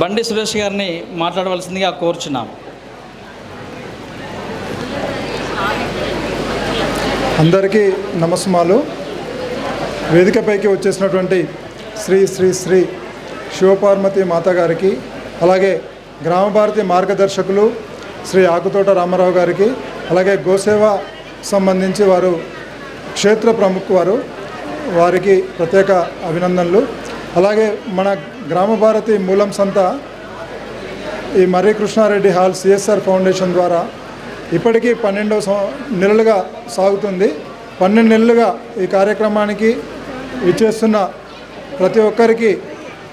బండి సురేష్ గారిని మాట్లాడవలసిందిగా కోరుచున్నాం. అందరికీ నమస్మాలు వేదికపైకి వచ్చేసినటువంటి శ్రీ శ్రీ శ్రీ శివపార్వతి మాత గారికి అలాగే గ్రామభారతి మార్గదర్శకులు శ్రీ ఆకుతోట రామారావు గారికి అలాగే గోసేవ సంబంధించి వారు క్షేత్ర ప్రముఖ వారు వారికి ప్రత్యేక అభినందనలు. అలాగే మన గ్రామ భారతి మూలం సంత ఈ Marri Krishna Reddy hall CSR foundation ద్వారా ఇప్పటికీ పన్నెండవ సం- నెలలుగా సాగుతుంది. పన్నెండు నెలలుగా ఈ కార్యక్రమానికి ఇచ్చేస్తున్న ప్రతి ఒక్కరికి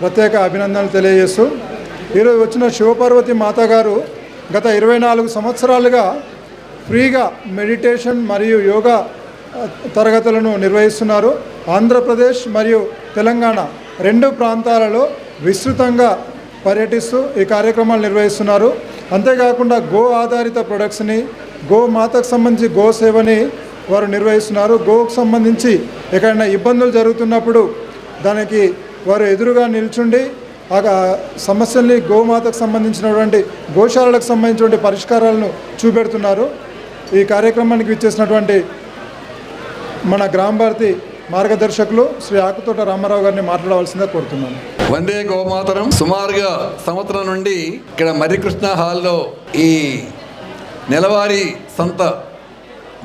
ప్రత్యేక అభినందనలు తెలియజేస్తూ ఈరోజు వచ్చిన శివపార్వతి మాత గారు గత ఇరవై నాలుగు సంవత్సరాలుగా ఫ్రీగా మెడిటేషన్ మరియు యోగా తరగతులను నిర్వహిస్తున్నారు. ఆంధ్రప్రదేశ్ మరియు తెలంగాణ రెండు ప్రాంతాలలో విస్తృతంగా పర్యటిస్తూ ఈ కార్యక్రమాలు నిర్వహిస్తున్నారు. అంతేకాకుండా గో ఆధారిత ప్రొడక్ట్స్ని గో మాతకు సంబంధించి గో సేవని వారు నిర్వహిస్తున్నారు. గోకు సంబంధించి ఎక్కడైనా ఇబ్బందులు జరుగుతున్నప్పుడు దానికి వారు ఎదురుగా నిల్చుండి ఆ సమస్యల్ని గోమాతకు సంబంధించినటువంటి గోశాలలకు సంబంధించినటువంటి పరిష్కారాలను చూపెడుతున్నారు. ఈ కార్యక్రమానికి ఇచ్చేసినటువంటి మన గ్రామ భారతి మార్గదర్శకులు శ్రీ ఆకుతోట రామారావు గారిని మాట్లాడవలసిందిగా కోరుతున్నాను. వందే గోమాతరం. సుమారుగా సంవత్సరం నుండి ఇక్కడ మర్రికృష్ణ హాల్లో ఈ నెలవారీ సంత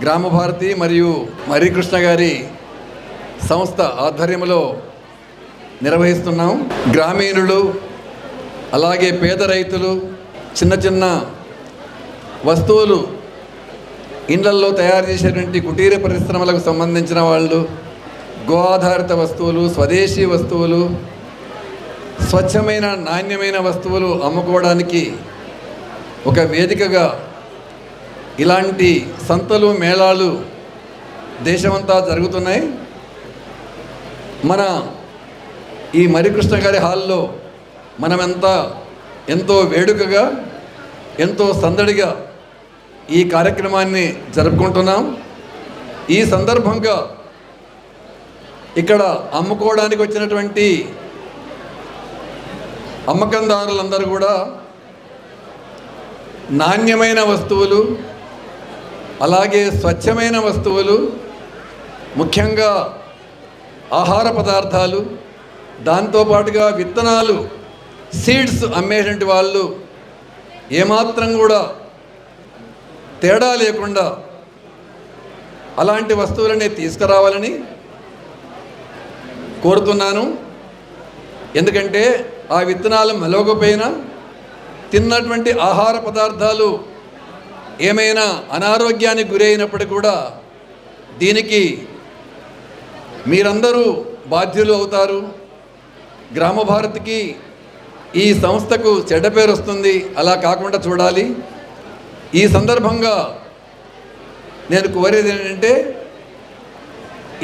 గ్రామభారతి మరియు మర్రికృష్ణ గారి సంస్థ ఆధ్వర్యంలో నిర్వహిస్తున్నాం. గ్రామీణులు అలాగే పేద రైతులు చిన్న చిన్న వస్తువులు ఇండ్లల్లో తయారు చేసేటువంటి కుటీర పరిశ్రమలకు సంబంధించిన వాళ్ళు గో ఆధారిత వస్తువులు స్వదేశీ వస్తువులు స్వచ్ఛమైన నాణ్యమైన వస్తువులు అమ్ముకోవడానికి ఒక వేదికగా ఇలాంటి సంతలు మేళాలు దేశమంతా జరుగుతున్నాయి. మన ఈ మరికృష్ణ గారి హాల్లో మనమంతా ఎంతో వేడుకగా ఎంతో సందడిగా ఈ కార్యక్రమాన్ని జరుపుకుంటున్నాం. ఈ సందర్భంగా ఇక్కడ అమ్ముకోవడానికి వచ్చినటువంటి అమ్మకందారులందరూ కూడా నాణ్యమైన వస్తువులు అలాగే స్వచ్ఛమైన వస్తువులు ముఖ్యంగా ఆహార పదార్థాలు దాంతోపాటుగా విత్తనాలు సీడ్స్ అమ్మేటువంటి వాళ్ళు ఏమాత్రం కూడా తేడా లేకుండా అలాంటి వస్తువులని తీసుకురావాలని కోరుతున్నాను. ఎందుకంటే ఆ విత్తనాలు మెలవకపోయినా తిన్నటువంటి ఆహార పదార్థాలు ఏమైనా అనారోగ్యానికి గురైనప్పుడు కూడా దీనికి మీరందరూ బాధ్యులు అవుతారు. గ్రామ భారతికి ఈ సంస్థకు చెడ్డ పేరు వస్తుంది. అలా కాకుండా చూడాలి. ఈ సందర్భంగా నేను కోరేది ఏంటంటే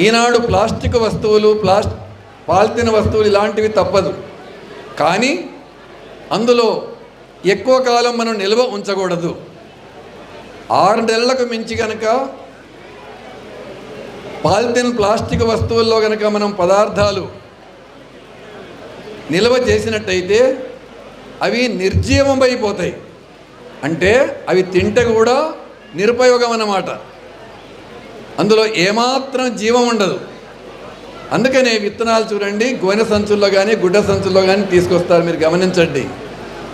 ఈనాడు ప్లాస్టిక్ వస్తువులు ప్లాస్ట్ పాలిథిన్ వస్తువులు ఇలాంటివి తప్పదు. కానీ అందులో ఎక్కువ కాలం మనం నిల్వ ఉంచకూడదు. ఆరు నెలలకు మించి కనుక పాలిథిన్ ప్లాస్టిక్ వస్తువుల్లో కనుక మనం పదార్థాలు నిల్వ చేసినట్టయితే అవి నిర్జీవమైపోతాయి. అంటే అవి తింటే కూడా నిరుపయోగం అన్నమాట. అందులో ఏమాత్రం జీవం ఉండదు. అందుకనే విత్తనాలు చూడండి గోనె సంచుల్లో కానీ గుడ్డ సంచుల్లో కానీ తీసుకొస్తారు మీరు గమనించండి.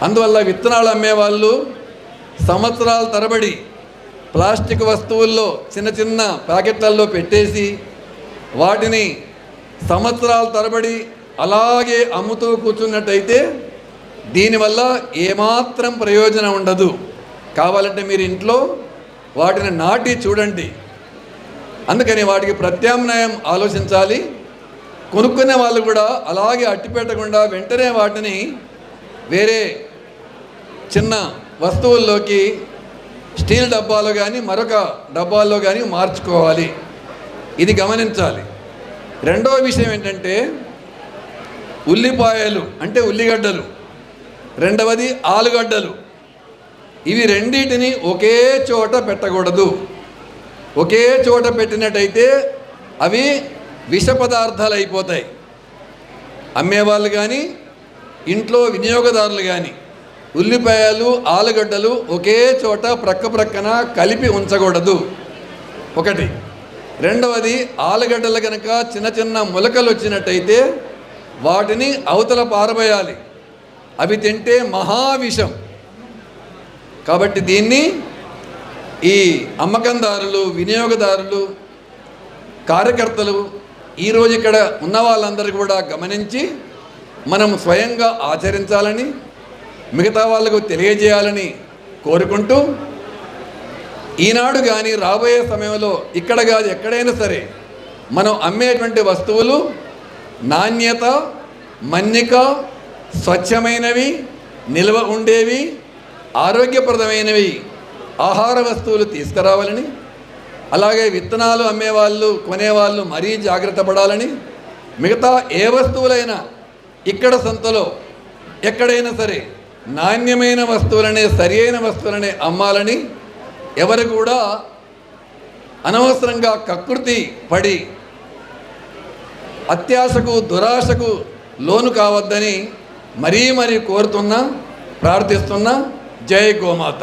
అందువల్ల విత్తనాలు అమ్మేవాళ్ళు సంవత్సరాల తరబడి ప్లాస్టిక్ వస్తువుల్లో చిన్న చిన్న ప్యాకెట్లలో పెట్టేసి వాటిని సంవత్సరాల తరబడి అలాగే అమ్ముతూ కూర్చున్నట్టయితే దీనివల్ల ఏమాత్రం ప్రయోజనం ఉండదు. కావాలంటే మీరు ఇంట్లో వాటిని నాటి చూడండి. అందుకని వాటికి ప్రత్యామ్నాయం ఆలోచించాలి. కొనుక్కునే వాళ్ళు కూడా అలాగే అట్టి పెట్టకుండా వెంటనే వాటిని వేరే చిన్న వస్తువుల్లోకి స్టీల్ డబ్బాలో కానీ మరొక డబ్బాల్లో కానీ మార్చుకోవాలి. ఇది గమనించాలి. రెండవ విషయం ఏంటంటే ఉల్లిపాయలు అంటే ఉల్లిగడ్డలు. రెండవది ఆలుగడ్డలు. ఇవి రెండింటిని ఒకే చోట పెట్టకూడదు. ఒకే చోట పెట్టినట్టయితే అవి విష పదార్థాలు అయిపోతాయి. అమ్మేవాళ్ళు కానీ ఇంట్లో వినియోగదారులు కానీ ఉల్లిపాయలు ఆలుగడ్డలు ఒకే చోట ప్రక్క ప్రక్కన కలిపి ఉంచకూడదు. ఒకటి. రెండవది ఆలుగడ్డలు కనుక చిన్న చిన్న మొలకలు వచ్చినట్టయితే వాటిని అవతల పారబోయాలి. అవి తింటే మహావిషం. కాబట్టి దీన్ని ఈ అమ్మకందారులు వినియోగదారులు కార్యకర్తలు ఈరోజు ఇక్కడ ఉన్న వాళ్ళందరూ కూడా గమనించి మనం స్వయంగా ఆచరించాలని మిగతా వాళ్ళకు తెలియజేయాలని కోరుకుంటూ ఈనాడు కానీ రాబోయే సమయంలో ఇక్కడ కాదు ఎక్కడైనా సరే మనం అమ్మేటువంటి వస్తువులు నాణ్యత మన్నిక స్వచ్ఛమైనవి నిల్వ ఉండేవి ఆరోగ్యప్రదమైనవి ఆహార వస్తువులు తీసుకురావాలని అలాగే విత్తనాలు అమ్మేవాళ్ళు కొనేవాళ్ళు మరీ జాగ్రత్త పడాలని మిగతా ఏ వస్తువులైనా ఇక్కడ సంతలో ఎక్కడైనా సరే నాణ్యమైన వస్తువులనే సరియైన వస్తువులనే అమ్మాలని ఎవరు కూడా అనవసరంగా కకృతి పడి అత్యాశకు దురాశకు లోను కావద్దని మరీ మరీ కోరుతున్నా ప్రార్థిస్తున్నా. జై గోమాత.